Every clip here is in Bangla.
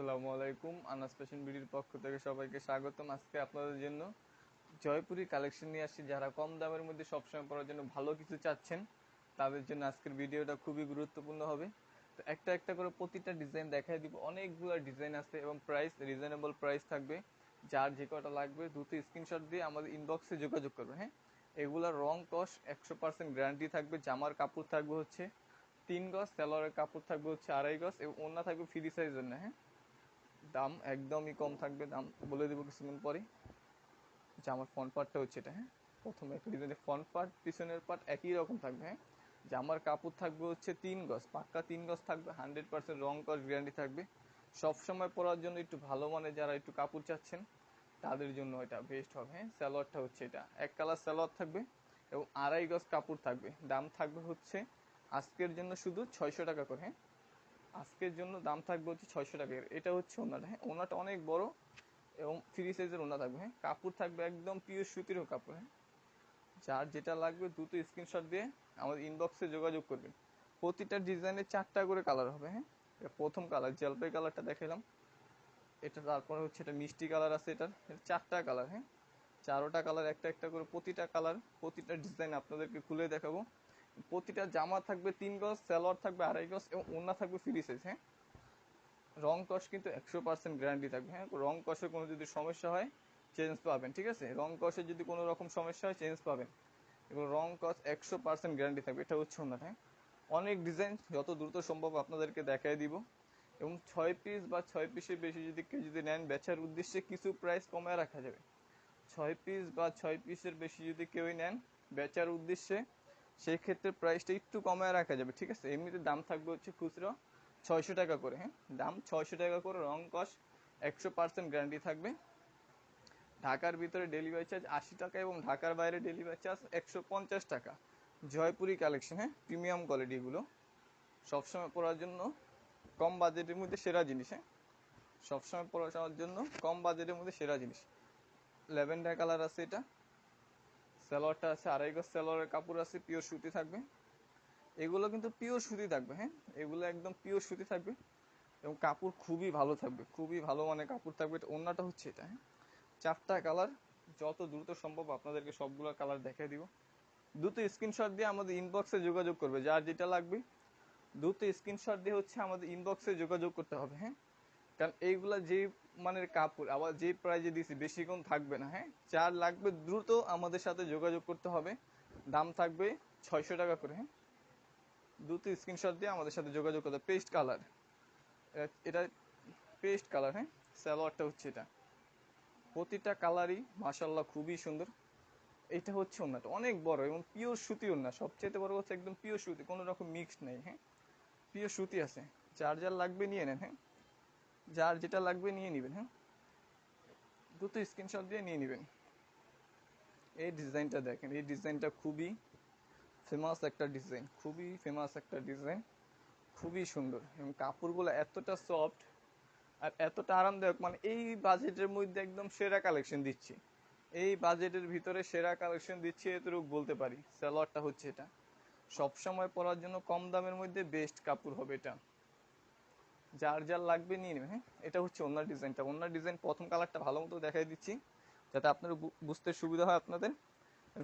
আসসালামু আলাইকুম। আনাস ফ্যাশন বিডির পক্ষ থেকে সবাইকে স্বাগতম আজকে আপনাদের জন্য। জয়পুরি কালেকশন নিয়ে আসছি যারা কম দামের মধ্যে সবসময় পরার জন্য ভালো কিছু চাচ্ছেন, তাদের জন্য আজকের ভিডিওটা খুবই গুরুত্বপূর্ণ হবে। তো একটা একটা করে প্রতিটা ডিজাইন দেখাই দিব। অনেকগুলো ডিজাইন আছে এবং প্রাইস রিজনেবল প্রাইস থাকবে। যার যে কটা লাগবে, দ্রুত স্ক্রিনশট দিয়ে আমাদের ইনবক্সে যোগাযোগ করবেন হ্যাঁ? এগুলার রং কস, একশো পার্সেন্ট গ্যারান্টি থাকবে, জামার কাপড় থাকবে হচ্ছে তিন গজ সেলরের কাপড় থাকবে হচ্ছে আড়াই গজ এবং ওনা থাকবে ফ্রি সাইজের না হ্যাঁ? দাম একদমই কম থাকবে, দাম বলে দেবো কিছুক্ষণ পরে জামার ফ্রন্ট পার্টটা হচ্ছে এটা হ্যাঁ? প্রথমে একটা ডিজাইনের ফ্রন্ট পার্ট পিছনের পার্ট একই রকম থাকবে হ্যাঁ? জামার কাপড় থাকবে হচ্ছে তিন গজ, পাক্কা তিন গজ থাকবে হান্ড্রেড পার্সেন্ট রং কস গ্যারান্টি থাকবে। সব সময় পরার জন্য একটু ভালো মানে যারা একটু কাপড় চাচ্ছেন, তাদের জন্য এটা বেস্ট হবে হ্যাঁ? স্যালোয়ারটা হচ্ছে এটা। এক কালার স্যালোয়ার থাকবে এবং আড়াই গজ কাপড় থাকবে। দাম থাকবে হচ্ছে আজকের জন্য শুধু ছয়শো টাকা করে হ্যাঁ? আজকের জন্য দাম থাকবে হচ্ছে ছয়শো টাকা। এটা হচ্ছে ওনাটা হ্যাঁ ওনাটা অনেক বড় এবং ফ্রি সাইজের ওনা থাকবে হ্যাঁ। কাপড় থাকবে একদম পিওর সুতিরও কাপড় হ্যাঁ। যার যেটা লাগবে দ্রুত স্ক্রিনশট দিয়ে আমাদের ইনবক্সে যোগাযোগ করবেন। প্রতিটা ডিজাইনের চারটা করে কালার হবে হ্যাঁ। প্রথম কালার জলপাই কালারটা দেখালাম এটা তারপরে হচ্ছে এটা মিষ্টি কালার আছে এটার এটা চারটা কালার হ্যাঁ। চারোটা কালার একটা একটা করে প্রতিটা কালার প্রতিটা ডিজাইন আপনাদেরকে খুলে দেখাবো। প্রতিটা জামা থাকবে তিন গজ, সালোয়ার থাকবে আড়াই গজ এবং ওড়না থাকবে ফ্রি সাইজ হ্যাঁ? রং কস কিন্তু একশো পার্সেন্ট গ্যারান্টি থাকবে হ্যাঁ? রং কষে কোনো যদি সমস্যা হয় চেঞ্জ পাবেন, ঠিক আছে? রং কষে যদি কোনো রকম সমস্যা হয় চেঞ্জ পাবেন। এবং রং কস একশো পার্সেন্ট গ্যারান্টি থাকবে, এটা হচ্ছে ওনার হ্যাঁ? অনেক ডিজাইন যত দ্রুত সম্ভব আপনাদেরকে দেখাই দিব। এবং ছয় পিস বা ছয় পিসের বেশি যদি কেউ যদি নেন, বেচার উদ্দেশ্যে কিছু প্রাইস কমায় রাখা যাবে। ছয় পিস বা ছয় পিসের বেশি যদি কেউই নেন, বেচার উদ্দেশ্যে সেই ক্ষেত্রে প্রাইসটা একটু কমায় রাখা যাবে, ঠিক আছে? এমনিতে দাম থাকবে হচ্ছে খুচরো ছয়শো টাকা করে হ্যাঁ? দাম ছয়শো টাকা করে, রং কস একশো পার্সেন্ট গ্যারান্টি থাকবে। ঢাকার ভিতরে ডেলিভারি চার্জ আশি টাকা এবং ঢাকার বাইরে ডেলিভারি চার্জ একশো পঞ্চাশ টাকা। জয়পুরি কালেকশন হ্যাঁ? প্রিমিয়াম কোয়ালিটি এগুলো সবসময় পরার জন্য কম বাজেটের মধ্যে সেরা জিনিস হ্যাঁ? সবসময় পড়াশোনার জন্য কম বাজেটের মধ্যে সেরা জিনিস। ল্যাভেন্ডার কালার আছে এটা। সালোয়ারটা আছে, আড়াই গজ কাপড় আছে পিওর সুতি থাকবে। এগুলো কিন্তু পিওর সুতি থাকবে হ্যাঁ? এগুলো একদম পিওর সুতি থাকবে এবং কাপড় খুবই ভালো থাকবে, খুবই ভালো মানে কাপড় থাকবে। অন্যটা হচ্ছে এটা হ্যাঁ? চারটা কালার, যত দ্রুত সম্ভব আপনাদেরকে সবগুলো কালার দেখাই দিব। দ্রুত স্ক্রিনশট দিয়ে আমাদের ইনবক্সে যোগাযোগ করবে, যার যেটা লাগবে, দ্রুত স্ক্রিনশট দিয়ে হচ্ছে আমাদের ইনবক্সে যোগাযোগ করতে হবে হ্যাঁ? কারণ এইগুলা যে মানের কাপড়, আবার যে প্রাইজে দিছি বেশিক্ষণ থাকবে না হ্যাঁ? যার লাগবে দ্রুত আমাদের সাথে যোগাযোগ করতে হবে। দাম থাকবে ছয়শো টাকা করে হ্যাঁ? দ্রুত স্ক্রিনশট দিয়ে আমাদের সাথে যোগাযোগ করতে পেস্ট কালার এটা পেস্ট কালার হ্যাঁ? সালোয়ারটা হচ্ছে এটা। প্রতিটা কালারই মাসাল্লাহ খুবই সুন্দর। এটা হচ্ছে ওনাটা অনেক বড় এবং পিওর সুতি ওনা সবচেয়ে বড় হচ্ছে একদম পিওর সুতি, কোনো রকম মিক্সড নেই হ্যাঁ? পিওর সুতি আছে। যার লাগবে নিয়ে নেন হ্যাঁ? যার যেটা লাগবে নিয়ে নেবেন হ্যাঁ? দ্রুত স্ক্রিনশট দিয়ে নিয়ে নেবেন। এই ডিজাইনটা দেখেন, এই ডিজাইনটা খুবই ফেমাস একটা ডিজাইন খুবই ফেমাস একটা ডিজাইন খুবই সুন্দর। এবং কাপড়গুলো এতটা সফট আর এতটা আরামদায়ক মানে এই বাজেটের মধ্যে একদম সেরা কালেকশন দিচ্ছি। এই বাজেটের ভিতরে সেরা কালেকশন দিচ্ছি এতটুকু বলতে পারি। স্যালোয়ারটা হচ্ছে এটা। সবসময় পরার জন্য কম দামের মধ্যে বেস্ট কাপড় হবে এটা। যার যার লাগবে নিয়ে নেবে হ্যাঁ? এটা হচ্ছে অন্য ডিজাইনটা। অন্য ডিজাইন প্রথম কালারটা ভালো মতো দেখাই দিচ্ছি, যাতে আপনার বুঝতে সুবিধা হয় আপনাদের।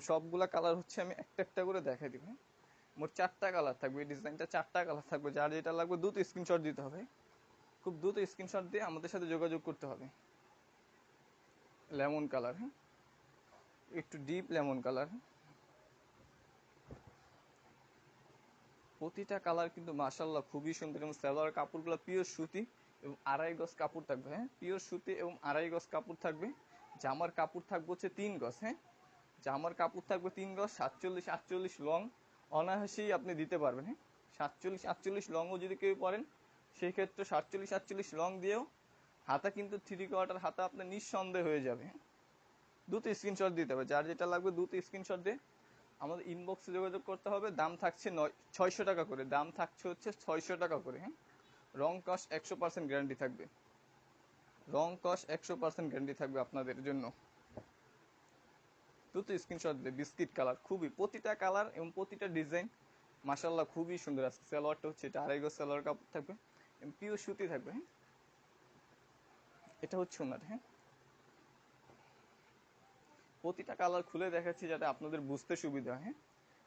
সবগুলা কালার হচ্ছে আমি একটা একটা করে দেখাই দিব হ্যাঁ? মোট চারটা কালার থাকবে, এই ডিজাইনটা চারটা কালার থাকবে। যার যেটা লাগবে দ্রুত স্ক্রিনশট দিতে হবে। খুব দ্রুত স্ক্রিনশট দিয়ে আমাদের সাথে যোগাযোগ করতে হবে। লেমন কালার হ্যাঁ? একটু ডিপ লেমন কালার প্রতিটা কালার কিন্তু মাসাল্লাহ খুবই সুন্দর এবং সালোয়ার কাপড়গুলো পিওর সুতি এবং আড়াই গজ কাপড় থাকবে হ্যাঁ? পিওর সুতি এবং আড়াই গজ কাপড় থাকবে। জামার কাপড় থাকবে হচ্ছে তিন গজ হ্যাঁ? জামার কাপড় থাকবে তিন গজ, সাতচল্লিশ, আটচল্লিশ লং। অনায়াসেই আপনি দিতে পারবেন হ্যাঁ? সাতচল্লিশ, আটচল্লিশ লংও যদি কেউ পরেন সেই ক্ষেত্রে সাতচল্লিশ, আটচল্লিশ লং দিয়েও হাতা কিন্তু থ্রি কোয়ার্টার হাতা আপনার নিঃসন্দেহ হয়ে যাবে হ্যাঁ? দ্রুত স্ক্রিনশট দিতে হবে, যার যেটা লাগবে দ্রুত স্ক্রিনশট দিয়ে আমাদের ইনবক্সে যোগাযোগ করতে হবে, দাম থাকছে নয়, ছয়শো টাকা করে, দাম থাকছে হচ্ছে ছয়শো টাকা করে হ্যাঁ? রং কস একশো পার্সেন্ট গ্যারান্টি থাকবে। রং কস একশো পার্সেন্ট গ্যারান্টি থাকবে আপনাদের জন্য। দ্রুত স্ক্রিনশট দিয়ে বিস্কিট কালার খুবই, প্রতিটা কালার এবং প্রতিটা ডিজাইন মাসাল্লাহ খুবই সুন্দর আছে। সালোয়ারটা হচ্ছে এটা আড়াই গজ সালোয়ার কাপড় থাকবে পিওর সুতি থাকবে হ্যাঁ? এটা হচ্ছে ওনাটা হ্যাঁ? প্রতিটা কালার খুলে দেখাচ্ছি যাতে আপনাদের বুঝতে সুবিধা হয় হ্যাঁ?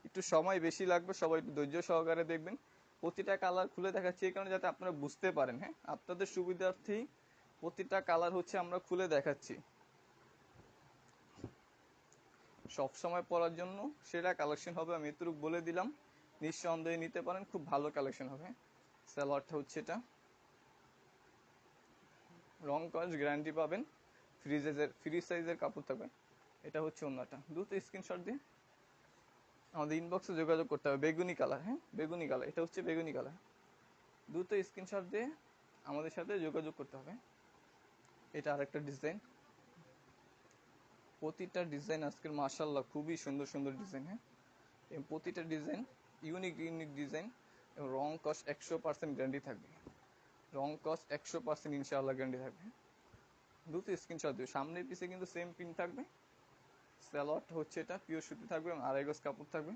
একটু সময় বেশি লাগবে, সবাই একটু ধৈর্য সহকারে দেখবেন। প্রতিটা কালার খুলে দেখাচ্ছি এই কারণে যাতে আপনারা বুঝতে পারেন হ্যাঁ? আপনাদের সুবিধার্থেই প্রতিটা কালার হচ্ছে আমরা খুলে দেখাচ্ছি। সব সময় পরার জন্য সেরা কালেকশন হবে, আমি এতটুকু বলে দিলাম। নিঃসন্দেহে নিতে পারেন, খুব ভালো কালেকশন হবে সালোয়ারটা হচ্ছে এটা। রং কস গ্যারান্টি পাবেন ফ্রি সাইজের ফ্রি সাইজের কাপড় থাকবে। এটা হচ্ছে অন্যটা দ্রুত স্ক্রিনশট দিয়ে আমাদের ইনবক্সে যোগাযোগ করতে হবে। বেগুনি কালার হ্যাঁ? বেগুনি কালার এটা হচ্ছে বেগুনি কালার দ্রুত স্ক্রিনশট দিয়ে আমাদের সাথে যোগাযোগ করতে হবে। এটা আরেকটা ডিজাইন প্রতিটা ডিজাইন আজকের মার্শাল্লাহ খুবই সুন্দর সুন্দর ডিজাইন হ্যাঁ? এবং প্রতিটা ডিজাইন ইউনিক ইউনিক ডিজাইন এবং রং কস্ট একশো পার্সেন্ট গ্যারান্টি থাকবে। রং কস্ট একশো পার্সেন্ট ইনশাআল্লাহ গ্যারান্টি থাকবে। দ্রুত স্ক্রিনশট দিও। সামনের পিছে কিন্তু সেম প্রিন্ট থাকবে। স্যালোয়ারটা হচ্ছে এটা পিওর সুতি থাকবে এবং আড়াই গজ কাপড় থাকবে।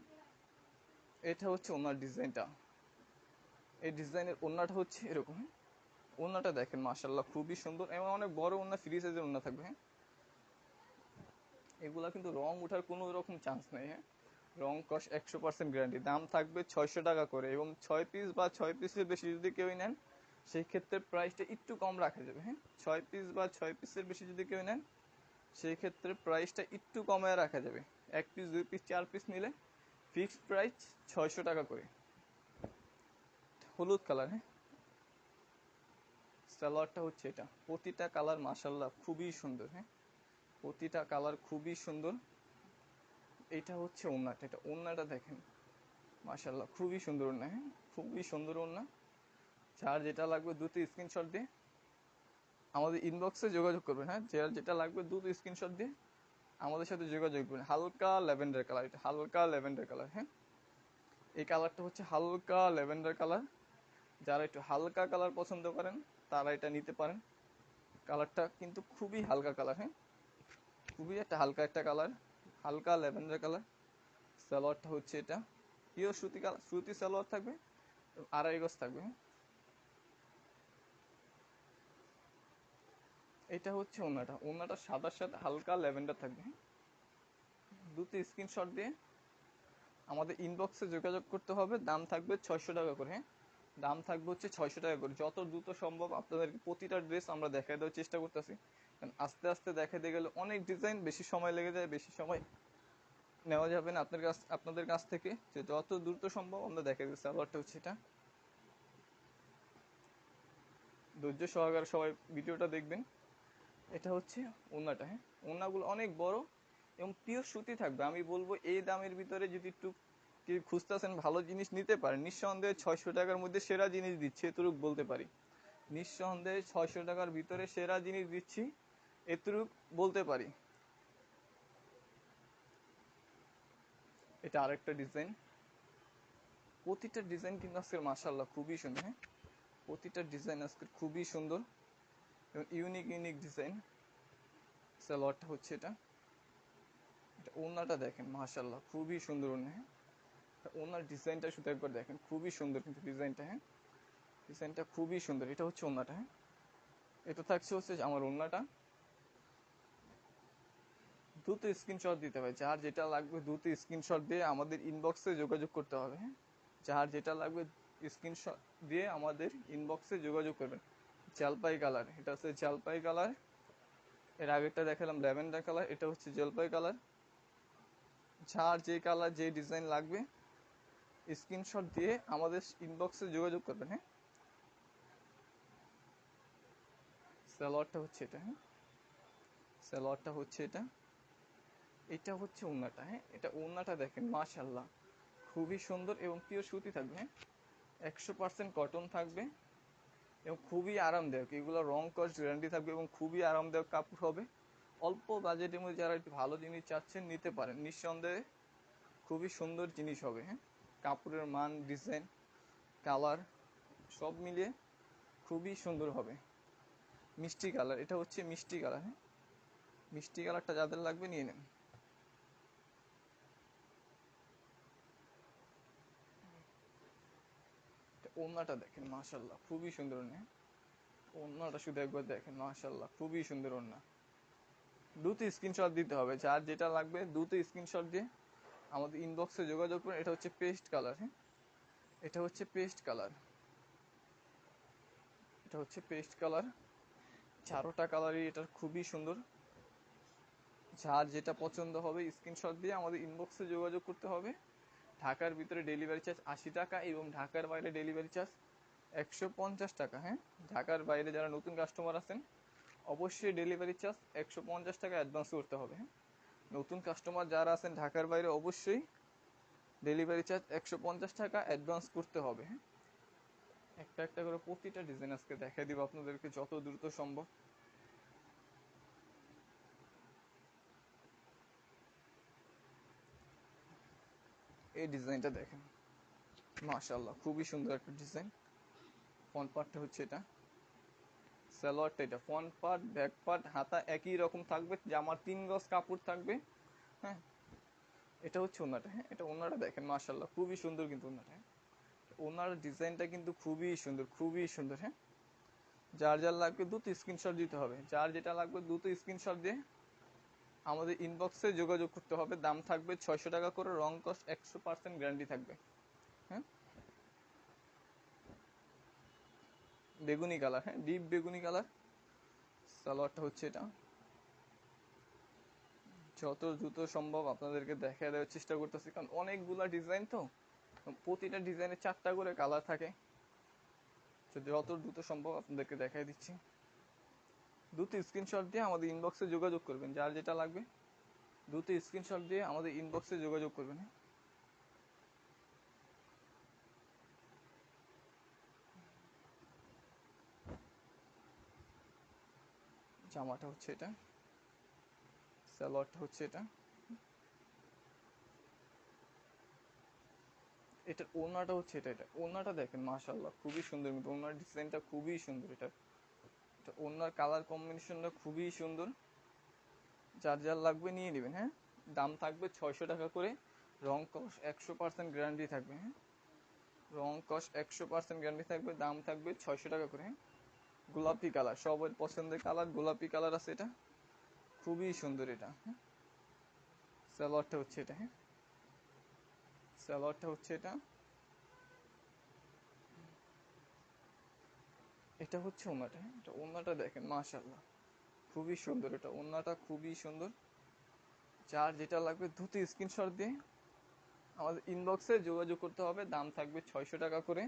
এটা হচ্ছে ওনার ডিজাইনটা। এই ডিজাইনের ওনাটা হচ্ছে এরকম? ওনাটা দেখেন মাশাল্লাহ খুবই সুন্দর এবং অনেক বড় ওনা ফ্রি সাইজের ওনা থাকবে হ্যাঁ? এগুলা কিন্তু রং ওঠার কোনো রকম চান্স নেই হ্যাঁ? রং কস একশো পার্সেন্ট গ্যারান্টি দাম থাকবে ছয়শো টাকা করে এবং ছয় পিস বা ছয় পিসের বেশি যদি কেউ নেন, সেই ক্ষেত্রে প্রাইসটা একটু কম রাখা যাবে হ্যাঁ? ছয় পিস বা ছয় পিসের বেশি যদি কেউ নেন সেই ক্ষেত্রে প্রাইসটা একটু কমায় রাখা যাবে। এক পিস দুই পিস চার পিস নিলে ফিক্সড প্রাইস ছয়শো টাকা করে। হলুদ কালার হ্যাঁ? সালোয়ারটা হচ্ছে এটা। প্রতিটা কালার মাসাল্লাহ খুবই সুন্দর হ্যাঁ? প্রতিটা কালার খুবই সুন্দর। এটা হচ্ছে ওন্নাটা এটা ওন্নাটা দেখেন। মাসাল্লাহ খুবই সুন্দর ওন্না হ্যাঁ? খুবই সুন্দর ওন্না যার যেটা লাগবে, দুটো স্ক্রিনশট দিয়ে আমাদের ইনবক্সে যোগাযোগ করবেন হ্যাঁ? যার যেটা লাগবে দুটো স্ক্রিনশট দিয়ে আমাদের সাথে যোগাযোগ করবেন। হালকা ল্যাভেন্ডার কালার এটা হালকা ল্যাভেন্ডার কালার হ্যাঁ? এই কালারটা হচ্ছে হালকা ল্যাভেন্ডার কালার যারা একটু হালকা কালার পছন্দ করেন, তারা এটা নিতে পারেন। কালারটা কিন্তু খুবই হালকা কালার হ্যাঁ? খুবই একটা হালকা একটা কালার হালকা ল্যাভেন্ডার কালার সালোয়ারটা হচ্ছে এটা। পিওর সুতি কালার সুতি সালোয়ার থাকবে, আড়াই গজ থাকবে হ্যাঁ? এটা হচ্ছে ওনাটা। ওনাটা সাদার সাথে হালকা ল্যাভেন্ডার থাকবে হ্যাঁ? দুটো স্ক্রিনশট দিয়ে আমাদের ইনবক্সে যোগাযোগ করতে হবে। দাম থাকবে ছয়শো টাকা করে হ্যাঁ? দাম থাকবে হচ্ছে ছয়শো টাকা করে। যত দ্রুত সম্ভব আপনাদেরকে প্রতিটা ড্রেস আমরা দেখাই দেওয়ার চেষ্টা করতেছি। কারণ আস্তে আস্তে দেখাতে গেলে অনেক ডিজাইন বেশি সময় লেগে যায়, বেশি সময় নেওয়া যাবে না আপনার কাছ, আপনাদের কাছ থেকে। যে যত দ্রুত সম্ভব আমরা দেখা দিই সালোয়ারটা হচ্ছে এটা। ধৈর্য সহকারে সবাই ভিডিওটা দেখবেন। এটা হচ্ছে ওনাটা হ্যাঁ? ওনাগুলো অনেক বড় এবং পিওর সুতি থাকবে। আমি বলব এই দামের ভিতরে যদি একটু কি খুঁজতেছেন, ভালো জিনিস নিতে পারেন নিঃসন্দেহে ছয়শো টাকার মধ্যে সেরা জিনিস দিচ্ছি, এতটুক বলতে পারি। নিঃসন্দেহে ছয়শো টাকার ভিতরে সেরা জিনিস দিচ্ছি, এতটুক বলতে পারি। এটা আরেকটা ডিজাইন। প্রতিটা ডিজাইন কিন্তু আজকের মাসাল্লাহ খুবই সুন্দর হ্যাঁ? প্রতিটা ডিজাইন আজকের খুবই সুন্দর। Unique unique design. সালোয়ারটা হচ্ছে এটা। এটা ওনাটা দেখেন মাশাল্লাহ খুবই সুন্দর ওনা হ্যাঁ। ওনার ডিজাইনটা শুধু একবার দেখেন, খুবই সুন্দর কিন্তু ডিজাইনটা হ্যাঁ। ডিজাইনটা খুবই সুন্দর, এটা হচ্ছে ওনাটা হ্যাঁ। এটা থাকছে হচ্ছে আমার ওনাটা দ্রুত স্ক্রিনশট দিতে হবে, যার যেটা লাগবে দ্রুত স্ক্রিনশট দিয়ে আমাদের ইনবক্সে যোগাযোগ করতে হবে হ্যাঁ। যার যেটা লাগবে স্ক্রিনশট দিয়ে আমাদের ইনবক্সে যোগাযোগ করবেন। জলপাই কালার, এটা হচ্ছে জলপাই কালার। এর আগেরটা দেখালাম, ল্যাভেন্ডার কালার, এটা হচ্ছে জলপাই কালার। যার যে কালার, যে ডিজাইন লাগবে, স্ক্রিনশট দিয়ে আমাদের ইনবক্সে যোগাযোগ করবেন হ্যাঁ? সালোয়ারটা হচ্ছে এটা হ্যাঁ? সালোয়ারটা হচ্ছে এটা। এটা হচ্ছে ওনাটা হ্যাঁ? এটা ওনাটা দেখেন মাশাল্লাহ খুবই সুন্দর এবং পিওর সুতি থাকবে হ্যাঁ? একশো পার্সেন্ট কটন থাকবে। এবং খুবই আরামদায়ক। এগুলো রং কস্ট গ্যারান্টি থাকবে এবং খুবই আরামদায়ক কাপড় হবে। অল্প বাজেটের মধ্যে যারা একটু ভালো জিনিস চাচ্ছেন, নিতে পারেন। নিঃসন্দেহে খুবই সুন্দর জিনিস হবে হ্যাঁ? কাপড়ের মান ডিজাইন কালার সব মিলিয়ে খুবই সুন্দর হবে। মিষ্টি কালার এটা হচ্ছে মিষ্টি কালার হ্যাঁ? মিষ্টি কালারটা যাদের লাগবে নিয়ে নেন। ওনাটা দেখেন মাশাল্লাহ খুবই সুন্দর হ্যাঁ ওড়নাটা শুধু একবার দেখেন মাশাল্লাহ খুবই সুন্দর ওড়না। দ্রুত স্ক্রিনশট দিতে হবে, যার যেটা লাগবে দ্রুত স্ক্রিনশট দিয়ে আমাদের ইনবক্সে যোগাযোগ করুন। এটা হচ্ছে পেস্ট কালার হ্যাঁ? এটা হচ্ছে পেস্ট কালার এটা হচ্ছে পেস্ট কালার চারোটা কালারই এটা খুবই সুন্দর। যার যেটা পছন্দ হবে স্ক্রিনশট দিয়ে আমাদের ইনবক্সে যোগাযোগ করতে হবে। ঢাকার ভিতরে ডেলিভারি চার্জ আশি টাকা এবং ঢাকার বাইরে ডেলিভারি চার্জ একশো পঞ্চাশ টাকা হ্যাঁ? ঢাকার বাইরে যারা নতুন কাস্টমার আছেন, অবশ্যই ডেলিভারি চার্জ একশো পঞ্চাশ টাকা অ্যাডভান্স করতে হবে হ্যাঁ? নতুন কাস্টমার যারা আছেন ঢাকার বাইরে, অবশ্যই ডেলিভারি চার্জ একশো পঞ্চাশ টাকা অ্যাডভান্স করতে হবে হ্যাঁ? একটা একটা করে প্রতিটা ডিজাইন আজকে দেখাই দিব আপনাদেরকে যত দ্রুত সম্ভব। এই ডিজাইনটা দেখেন। মাশাল্লাহ খুবই সুন্দর একটা ডিজাইন। ফ্রন্ট পার্টটা হচ্ছে এটা। সালোয়ারটা এটা। ফ্রন্ট পার্ট, ব্যাক পার্ট, হাতা একই রকম থাকবে। জামার তিন গজ কাপড় থাকবে। হ্যাঁ এটা হচ্ছে ওনাটা। হ্যাঁ এটা ওনাটা দেখেন মাশাল্লাহ খুবই সুন্দর কিন্তু ওনাটা। হ্যাঁ ওনার ডিজাইনটা কিন্তু খুবই সুন্দর খুবই সুন্দর। হ্যাঁ যার যার লাগবে দ্রুত স্ক্রিনশট দিতে হবে। যার যেটা লাগবে দ্রুত স্ক্রিনশট দিয়ে আমাদের ইনবক্সে যোগাযোগ করতে হবে। দাম থাকবে ছয়শো টাকা করে রং কস্ট একশো পার্সেন্ট গ্যারান্টি থাকবে। হ্যাঁ? বেগুনি কালার হ্যাঁ? ডিপ বেগুনি কালার সালোয়ারটা হচ্ছে এটা। যত দ্রুত সম্ভব আপনাদেরকে দেখা দেওয়ার চেষ্টা করতেছি, কারণ অনেকগুলা ডিজাইন তো। প্রতিটা ডিজাইনে চারটা করে কালার থাকে। যত দ্রুত সম্ভব আপনাদেরকে দেখাই দিচ্ছি। দ্রুত স্ক্রিনশট দিয়ে আমাদের ইনবক্সে যোগাযোগ করবেন। যার যেটা লাগবে দ্রুত স্ক্রিনশট দিয়ে আমাদের ইনবক্সে যোগাযোগ করবেন? জামাটা হচ্ছে এটা সালোয়ারটা হচ্ছে এটা। এটার ওড়নাটা হচ্ছে এটা এটা। ওড়নাটা দেখেন মাশাল্লাহ খুবই সুন্দর। ওড়নার ডিজাইনটা খুবই সুন্দর এটা। এটা ওড়নার কালার কম্বিনেশনটা খুবই সুন্দর। যার যার লাগবে নিয়ে নেবেন হ্যাঁ? দাম থাকবে ছয়শো টাকা করে। রং কস একশো পার্সেন্ট গ্যারান্টি থাকবে হ্যাঁ? রং কস একশো পার্সেন্ট গ্যারান্টি থাকবে, দাম থাকবে ছয়শো টাকা করে হ্যাঁ? গোলাপি কালার সবার পছন্দের কালার গোলাপি কালার আছে এটা। খুবই সুন্দর এটা হ্যাঁ? সালোয়ারটা হচ্ছে এটা হ্যাঁ? সালোয়ারটা হচ্ছে এটা। এটা হচ্ছে ওনাটা হ্যাঁ? এটা ওনাটা দেখেন মাশাল্লাহ খুবই সুন্দর এটা ওনাটা খুবই সুন্দর। যার যেটা লাগবে দ্রুত স্ক্রিনশট দিয়ে আমাদের ইনবক্সে যোগাযোগ করতে হবে। দাম থাকবে ছয়শো টাকা করে।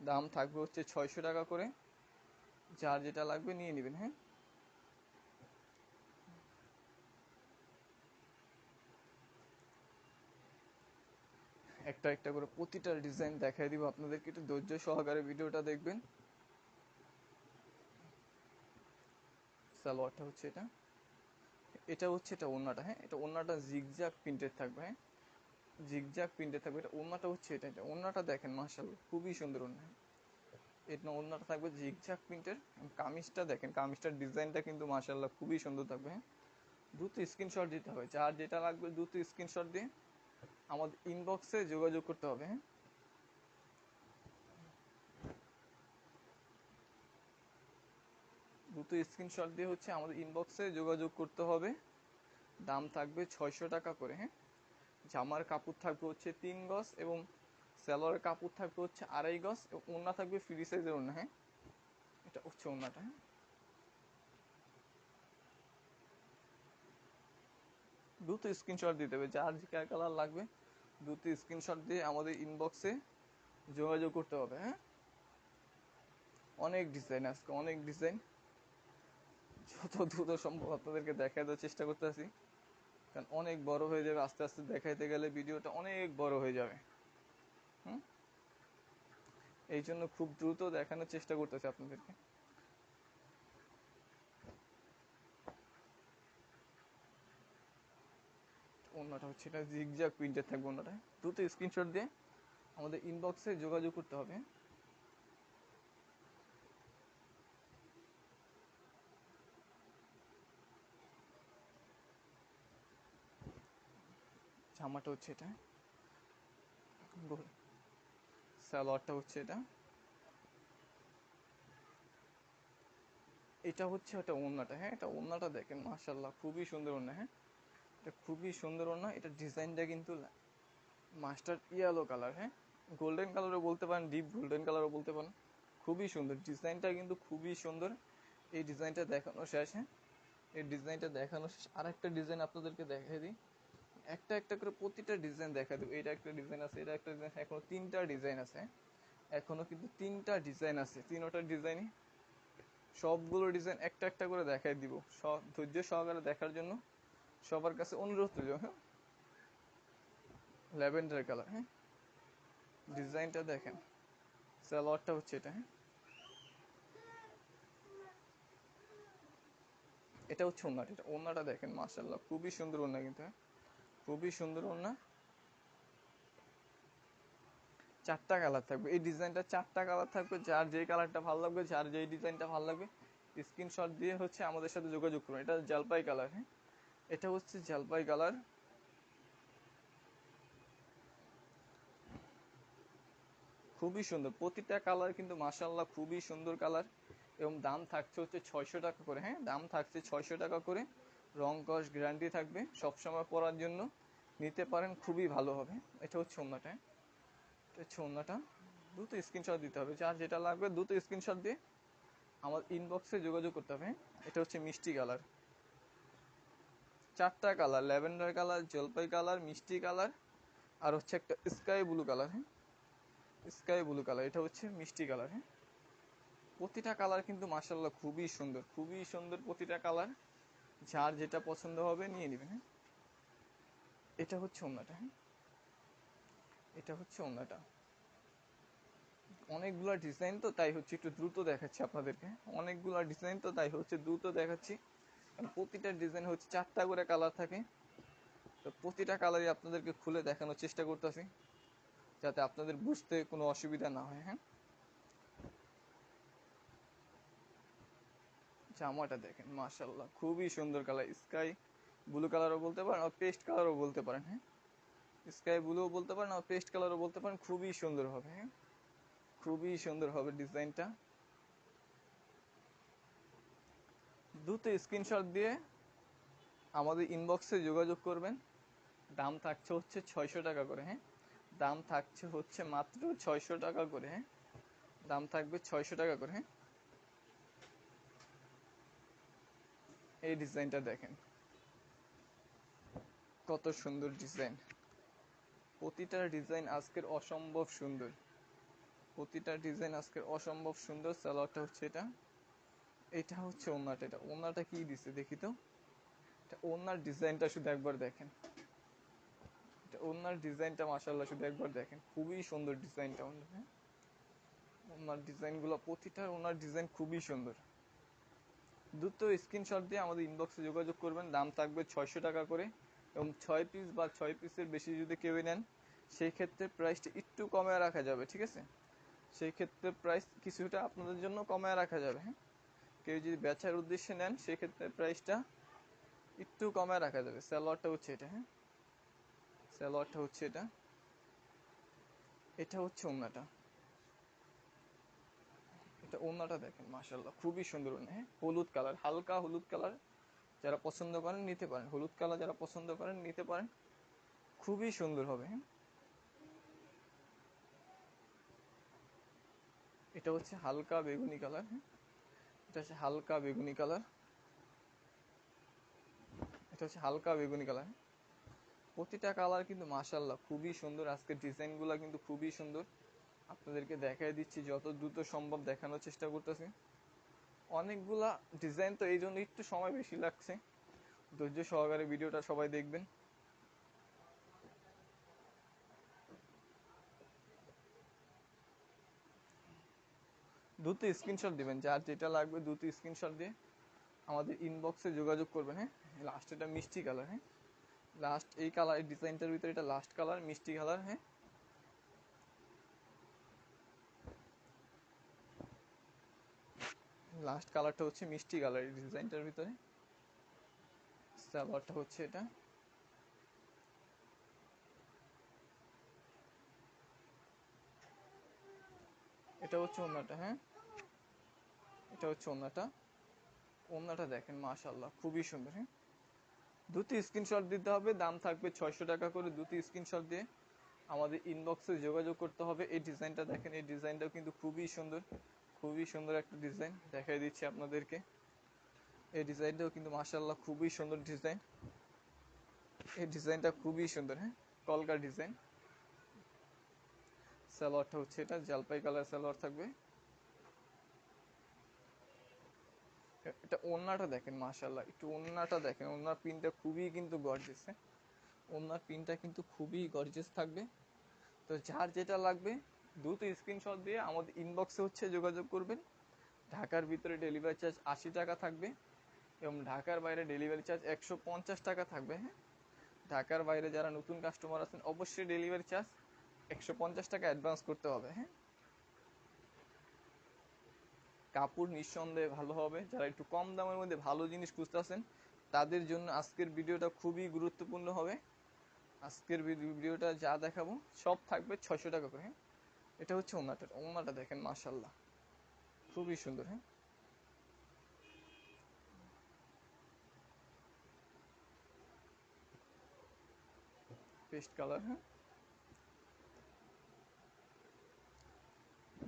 দাম থাকবে হচ্ছে ছয়শো টাকা করে। যার যেটা লাগবে নিয়ে নেবেন হ্যাঁ? একটা একটা করে প্রতিটা ডিজাইন দেখাই দিব আপনাদেরকে। একটু ধৈর্য সহকারে ভিডিওটা দেখবেন। সালোয়ারটা হচ্ছে এটা। এটা হচ্ছে এটা ওন্নাটা হ্যাঁ? এটা ওন্নাটা জিগজ্যাগ প্রিন্টেড থাকবে হ্যাঁ? জিগজ্যাগ প্রিন্টেড থাকবে, এটা ওন্নাটা হচ্ছে এটা এটা ওন্নাটা দেখেন, মাশাআল্লাহ, খুবই সুন্দর ওন্না এটা ওন্নাটা থাকবে জিগজ্যাগ প্রিন্টের কামিজটা দেখেন, কামিজটার ডিজাইনটা কিন্তু মাশাআল্লাহ খুবই সুন্দর থাকবে হ্যাঁ? দ্রুত স্ক্রিনশট দিতে হবে, যার যেটা লাগবে দ্রুত স্ক্রিনশট দিয়ে আমাদের ইনবক্সে যোগাযোগ করতে হবে হ্যাঁ? দ্রুত স্ক্রিনশট দিয়ে হচ্ছে আমাদের ইনবক্সে যোগাযোগ করতে হবে। দাম থাকবে ছয়শো টাকা করে হ্যাঁ? জামার কাপড় থাকবে হচ্ছে তিন গজ এবং সালোয়ারের কাপড় থাকবে হচ্ছে আড়াই গজ এবং ওড়না থাকবে ফ্রি সাইজের ওড়না হ্যাঁ? এটা হচ্ছে ওড়নাটা হ্যাঁ? দ্রুত স্ক্রিনশট দিতে হবে যার যে কালার লাগবে, দ্রুত স্ক্রিনশট দিয়ে আমাদের ইনবক্সে যোগাযোগ করতে হবে হ্যাঁ? অনেক ডিজাইন আজকে, অনেক ডিজাইন যত দ্রুত সম্ভব আপনাদেরকে দেখাই দেওয়ার চেষ্টা করতেছি। কারণ অনেক বড় হয়ে যাবে, আস্তে আস্তে দেখাইতে গেলে ভিডিওটা অনেক বড় হয়ে যাবে। হুম? এই জন্য খুব দ্রুত দেখানোর চেষ্টা করতেছি আপনাদেরকে। অন্যটা হচ্ছে এটা জিগজ্যাগ প্রিন্টের থাকবে অন্যটা। দ্রুত স্ক্রিনশট দিয়ে আমাদের ইনবক্সে যোগাযোগ করতে হবে। জামাটা হচ্ছে এটা। সালোয়ারটা হচ্ছে এটা। এটা হচ্ছে একটা ওড়নাটা হ্যাঁ? এটা ওড়নাটা দেখেন মাশাল্লাহ খুবই সুন্দর ওড়না হ্যাঁ? এটা খুবই সুন্দর ওড়না এটা ডিজাইনটা কিন্তু মাস্টার ইয়েলো কালার হ্যাঁ? গোল্ডেন কালারও বলতে পারেন, ডিপ গোল্ডেন কালারও বলতে পারেন। খুবই সুন্দর, ডিজাইনটা কিন্তু খুবই সুন্দর। এই ডিজাইনটা দেখানো শেষ হ্যাঁ? এই ডিজাইনটা দেখানো শেষ। আর একটা ডিজাইন আপনাদেরকে দেখাই দিই। একটা একটা করে প্রতিটা ডিজাইন দেখা দেবো। এটা একটা ডিজাইন আছে, এটা একটা ডিজাইন এখনও তিনটা ডিজাইন আছে? এখনও কিন্তু তিনটা ডিজাইন আছে, তিনটা ডিজাইনই সবগুলো ডিজাইন একটা একটা করে দেখাই দিব। সব ধৈর্য সহকারে দেখার জন্য সবার কাছে অনুরোধ রইল হ্যাঁ? ল্যাভেন্ডার কালার হ্যাঁ? ডিজাইনটা দেখেন। সালোয়ারটা হচ্ছে এটা হ্যাঁ? এটা হচ্ছে ওনাটা এটা ওনাটা দেখেন মাশাল্লাহ খুবই সুন্দর ওনা কিন্তু হ্যাঁ? খুবই সুন্দর ওনা চারটা কালার থাকবে। এই ডিজাইনটা চারটা কালার থাকবে। যার যে কালারটা ভালো লাগবে, যার যেই ডিজাইনটা ভালো লাগবে স্ক্রিনশট দিয়ে হচ্ছে আমাদের সাথে যোগাযোগ করুন। এটা জলপাই কালার হ্যাঁ? এটা হচ্ছে জলপাই কালার খুবই সুন্দর। প্রতিটা কালার কিন্তু মাশাল্লাহ খুবই সুন্দর কালার এবং দাম থাকছে হচ্ছে ছয়শো টাকা করে হ্যাঁ? দাম থাকছে ছয়শো টাকা করে। রং কস গ্যারান্টি থাকবে। সবসময় পরার জন্য নিতে পারেন, খুবই ভালো হবে। এটা হচ্ছে ওন্নাটা হ্যাঁ এটা হচ্ছে ওন্নাটা দ্রুত স্ক্রিনশট দিতে হবে। যার যেটা লাগবে দ্রুত স্ক্রিনশট দিয়ে আমার ইনবক্সে যোগাযোগ করতে হবে? এটা হচ্ছে মিষ্টি কালার চারটা কালার ল্যাভেন্ডার কালার জলপাই কালার মিষ্টি কালার আর হচ্ছে একটা স্কাই ব্লু কালার হ্যাঁ? স্কাই ব্লু কালার এটা হচ্ছে মিষ্টি কালার হ্যাঁ? প্রতিটা কালার কিন্তু মাসাল্লাহ খুবই সুন্দর খুবই সুন্দর প্রতিটা কালার যার যেটা পছন্দ হবে নিয়ে নেবেন হ্যাঁ? এটা হচ্ছে ওন্নাটা হ্যাঁ? এটা হচ্ছে ওন্নাটা। অনেকগুলা ডিজাইন তো তাই হচ্ছে, একটু দ্রুত দেখাচ্ছি আপনাদেরকে অনেকগুলা ডিজাইন তো তাই হচ্ছে, দ্রুত দেখাচ্ছি। প্রতিটা ডিজাইন হচ্ছে চারটা করে কালার থাকে। তো প্রতিটা কালারই আপনাদেরকে খুলে দেখানোর চেষ্টা করতেছি, যাতে আপনাদের বুঝতে কোনো অসুবিধা না হয় হ্যাঁ? জামাটা দেখেন মাশাল্লাহ খুবই সুন্দর কালার, স্কাই ব্লু কালারও বলতে পারেন আর পেস্ট কালারও বলতে পারেন হ্যাঁ? স্কাই ব্লুও বলতে পারেন আর পেস্ট কালারও বলতে পারেন, খুবই সুন্দর হবে হ্যাঁ? খুবই সুন্দর হবে ডিজাইনটা। দ্রুত স্ক্রিনশট দিয়ে আমাদের ইনবক্সে যোগাযোগ করবেন। দাম থাকছে হচ্ছে ছয়শো টাকা করে হ্যাঁ? দাম থাকছে হচ্ছে মাত্র ছয়শো টাকা করে হ্যাঁ? দাম থাকবে ছয়শো টাকা করে হ্যাঁ? এই ডিজাইনটা দেখেন। কত সুন্দর ডিজাইন। প্রতিটা ডিজাইন আজকের অসম্ভব সুন্দর। প্রতিটা ডিজাইন আজকের অসম্ভব সুন্দর। সালোয়ারটা হচ্ছে এটা। এটা হচ্ছে ওনাটা। এটা ওনাটা কি দিছে দেখি তো? এটা ওনার ডিজাইনটা শুধু একবার দেখেন। এটা ওনার ডিজাইনটা মাশাল্লাহ শুধু একবার দেখেন। খুবই সুন্দর ডিজাইনটা ওনার। হ্যাঁ? ওনার ডিজাইনগুলো, প্রতিটা ওনার ডিজাইন খুবই সুন্দর। দ্রুত স্ক্রিনশট দিয়ে আমাদের ইনবক্সে যোগাযোগ করবেন। দাম থাকবে ছয়শো টাকা করে এবং ছয় পিস বা ছয় পিসের বেশি যদি কেউ নেন, সেই ক্ষেত্রে প্রাইসটা একটু কমে রাখা যাবে, ঠিক আছে? সেই ক্ষেত্রে প্রাইস কিছুটা আপনাদের জন্য কমায় রাখা যাবে হ্যাঁ? কেউ যদি বেচার উদ্দেশ্যে নেন সেক্ষেত্রে প্রাইসটা একটু কমায় রাখা যাবে। স্যালোয়ারটা হচ্ছে এটা হ্যাঁ? স্যালোয়ারটা হচ্ছে এটা। এটা হচ্ছে ওন্নাটা এটা ওন্নাটা দেখেন মাশাল্লাহ খুবই সুন্দর হ্যাঁ? হলুদ কালার, হালকা হলুদ কালার যারা পছন্দ করেন নিতে পারেন। হলুদ কালার যারা পছন্দ করেন নিতে পারেন। খুবই সুন্দর হবে হ্যাঁ? এটা হচ্ছে হালকা বেগুনি কালার হ্যাঁ? এটা হচ্ছে হালকা বেগুনি কালার। এটা হচ্ছে হালকা বেগুনি কালার প্রতিটা কালার কিন্তু মাশাল্লাহ খুবই সুন্দর। আজকের ডিজাইনগুলো কিন্তু খুবই সুন্দর। আপনাদেরকে দেখাই দিচ্ছি, যত দ্রুত সম্ভব দেখানোর চেষ্টা করতেছি। অনেকগুলা ডিজাইন তো এই জন্য একটু সময় বেশি লাগছে। ধৈর্য সহকারে ভিডিওটা সবাই দেখবেন। দ্রুত স্ক্রিনশট দিবেন, যার যেটা লাগবে দ্রুত স্ক্রিনশট দিয়ে আমাদের ইনবক্সে যোগাযোগ করবেন হ্যাঁ? লাস্ট এটা মিষ্টি কালার হ্যাঁ? লাস্ট এই কালার এই ডিজাইনটার ভিতরে এটা লাস্ট কালার মিষ্টি কালার হ্যাঁ? লাস্ট কালারটা হচ্ছে মিষ্টি কালার এই ডিজাইনটার ভিতরে। সালোয়ারটা হচ্ছে এটা। এটা হচ্ছে ওন্নাটা হ্যাঁ? এটা হচ্ছে ওন্নাটা ওনাটা দেখেন মাশাল্লাহ খুবই সুন্দর হ্যাঁ? দুটি স্ক্রিনশট দিতে হবে, দাম থাকবে ছয়শো টাকা করে দুটি স্ক্রিনশট দিয়ে আমাদের ইনবক্সে যোগাযোগ করতে হবে। এই ডিজাইনটা দেখেন, এই ডিজাইনটাও কিন্তু খুবই সুন্দর। খুবই সুন্দর একটা ডিজাইন দেখাই দিচ্ছি আপনাদেরকে। এই ডিজাইনটাও কিন্তু মাশাল্লাহ খুবই সুন্দর ডিজাইন এই ডিজাইনটা খুবই সুন্দর হ্যাঁ? কলকার ডিজাইন সালোয়ারটা হচ্ছে এটা, জলপাই কালার সালোয়ার থাকবে। এটা ওন্নাটা দেখেন মাশাল্লাহ একটু ওন্নাটা দেখেন। ওন্নার পিনটা খুবই কিন্তু গর্জেস হ্যাঁ? ওন্নার পিনটা কিন্তু খুবই গর্জেস থাকবে। তো যার যেটা লাগবে দ্রুত স্ক্রিনশট দিয়ে আমাদের ইনবক্সে হচ্ছে যোগাযোগ করবেন। ঢাকার ভিতরে ডেলিভারি চার্জ আশি টাকা থাকবে এবং ঢাকার বাইরে ডেলিভারি চার্জ একশো পঞ্চাশ টাকা থাকবে হ্যাঁ? ঢাকার বাইরে যারা নতুন কাস্টমার আছেন, অবশ্যই ডেলিভারি চার্জ একশো পঞ্চাশ টাকা অ্যাডভান্স করতে হবে হ্যাঁ? কাপড় নিঃসন্দেহে ভালো হবে। যারা একটু কম দামের মধ্যে ভালো জিনিস খুঁজতেছেন তাদের জন্য আজকের ভিডিওটা খুবই গুরুত্বপূর্ণ হবে। আজকের ভিডি- ভিডিওটা যা দেখাবো সব থাকবে ছয়শো টাকা করে হ্যাঁ? এটা হচ্ছে ওনাটা ওনাটা দেখেন মাশাল্লাহ খুবই সুন্দর হ্যাঁ? পেস্ট কালার হ্যাঁ?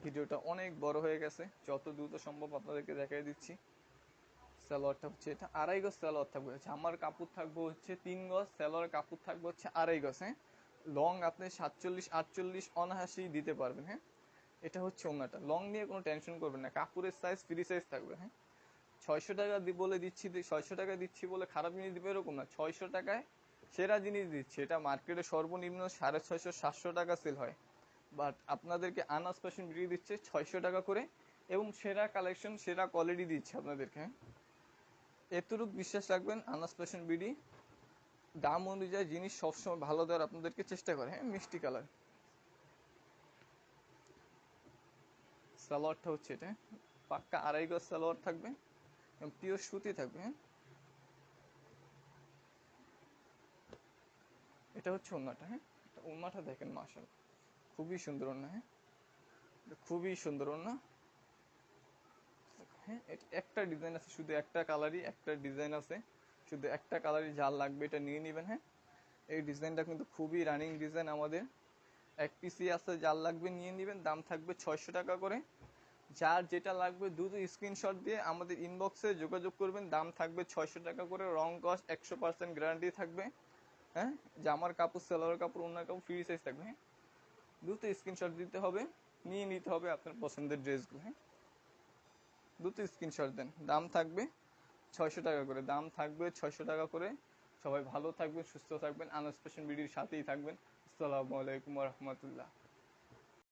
ভিডিওটা অনেক বড় হয়ে গেছে, যত দ্রুত সম্ভব আপনাদেরকে দেখাই দিচ্ছি। সালোয়ারটা হচ্ছে এটা, আড়াই গজ সালোয়ার থাকবে। আমার কাপড় থাকবে হচ্ছে তিন গজ সালোয়ার কাপড় থাকবে হচ্ছে আড়াই গজ হ্যাঁ? লং আপনি সাতচল্লিশ, আটচল্লিশ অনাহাসি দিতে পারবেন হ্যাঁ? এটা হচ্ছে ওনাটা। লং নিয়ে কোনো টেনশন করবেন না। কাপড়ের সাইজ ফ্রি সাইজ থাকবে হ্যাঁ? ছয়শো টাকা বলে দিচ্ছি ছয়শো টাকা দিচ্ছি বলে খারাপ জিনিস দিবে এরকম না। ছয়শো টাকায় সেরা জিনিস দিচ্ছি। এটা মার্কেটে সর্বনিম্ন সাড়ে ছয়শো, সাতশো টাকা সেল হয়। বাট আপনাদেরকে আনাস ফ্যাশন বিক্রি দিচ্ছে, ছয়শো টাকা করে এবং সেরা কালেকশন সেরা কোয়ালিটি দিচ্ছে আপনাদেরকে হ্যাঁ? এতটুকু বিশ্বাস রাখবেন আনাস ফ্যাশন বিডি দাম অনুযায়ী জিনিস সবসময় ভালো দেওয়ার আপনাদেরকে চেষ্টা করে হ্যাঁ মিষ্টি কালার। সালোয়ারটা হচ্ছে এটা হ্যাঁ? পাক্কা আড়াই গজ সালোয়ার থাকবে পিওর সুতি থাকবে হ্যাঁ। এটা হচ্ছে ওন্নাটা হ্যাঁ এটা ওন্নাটা দেখেন মাশাল খুবই সুন্দর ওন্না হ্যাঁ। খুবই সুন্দর ওন্না। হ্যাঁ একটা ডিজাইন আছে, শুধু একটা কালারই, একটা ডিজাইন আছে। শুধু একটা কালারই যার লাগবে, এটা নিয়ে নেবেন হ্যাঁ? এই ডিজাইনটা কিন্তু খুবই রানিং ডিজাইন আমাদের। এক পিসি আছে যার লাগবে, নিয়ে নেবেন, দাম থাকবে ছয়শো টাকা করে। যার যেটা লাগবে দ্রুত স্ক্রিনশট দিয়ে আমাদের ইনবক্সে যোগাযোগ করবেন, দাম থাকবে ছয়শো টাকা করে, রং কস্ট একশো পার্সেন্ট গ্যারান্টি থাকবে হ্যাঁ? জামার কাপড় সেলোয়ার কাপড় অন্য কাপড় ফ্রি সাইজ থাকবে হ্যাঁ? দ্রুত স্ক্রিনশট দিতে হবে, নিয়ে নিতে হবে আপনার পছন্দের ড্রেসগুলো হ্যাঁ? দ্রুত স্ক্রিনশট দেন, দাম থাকবে ছয়শো টাকা করে। দাম থাকবে ছয়শো টাকা করে। সবাই ভালো থাকবেন, সুস্থ থাকবেন, আনাস ফ্যাশন বিডির সাথেই থাকবেন। আসসালামু আলাইকুম রহমতুল্লাহ।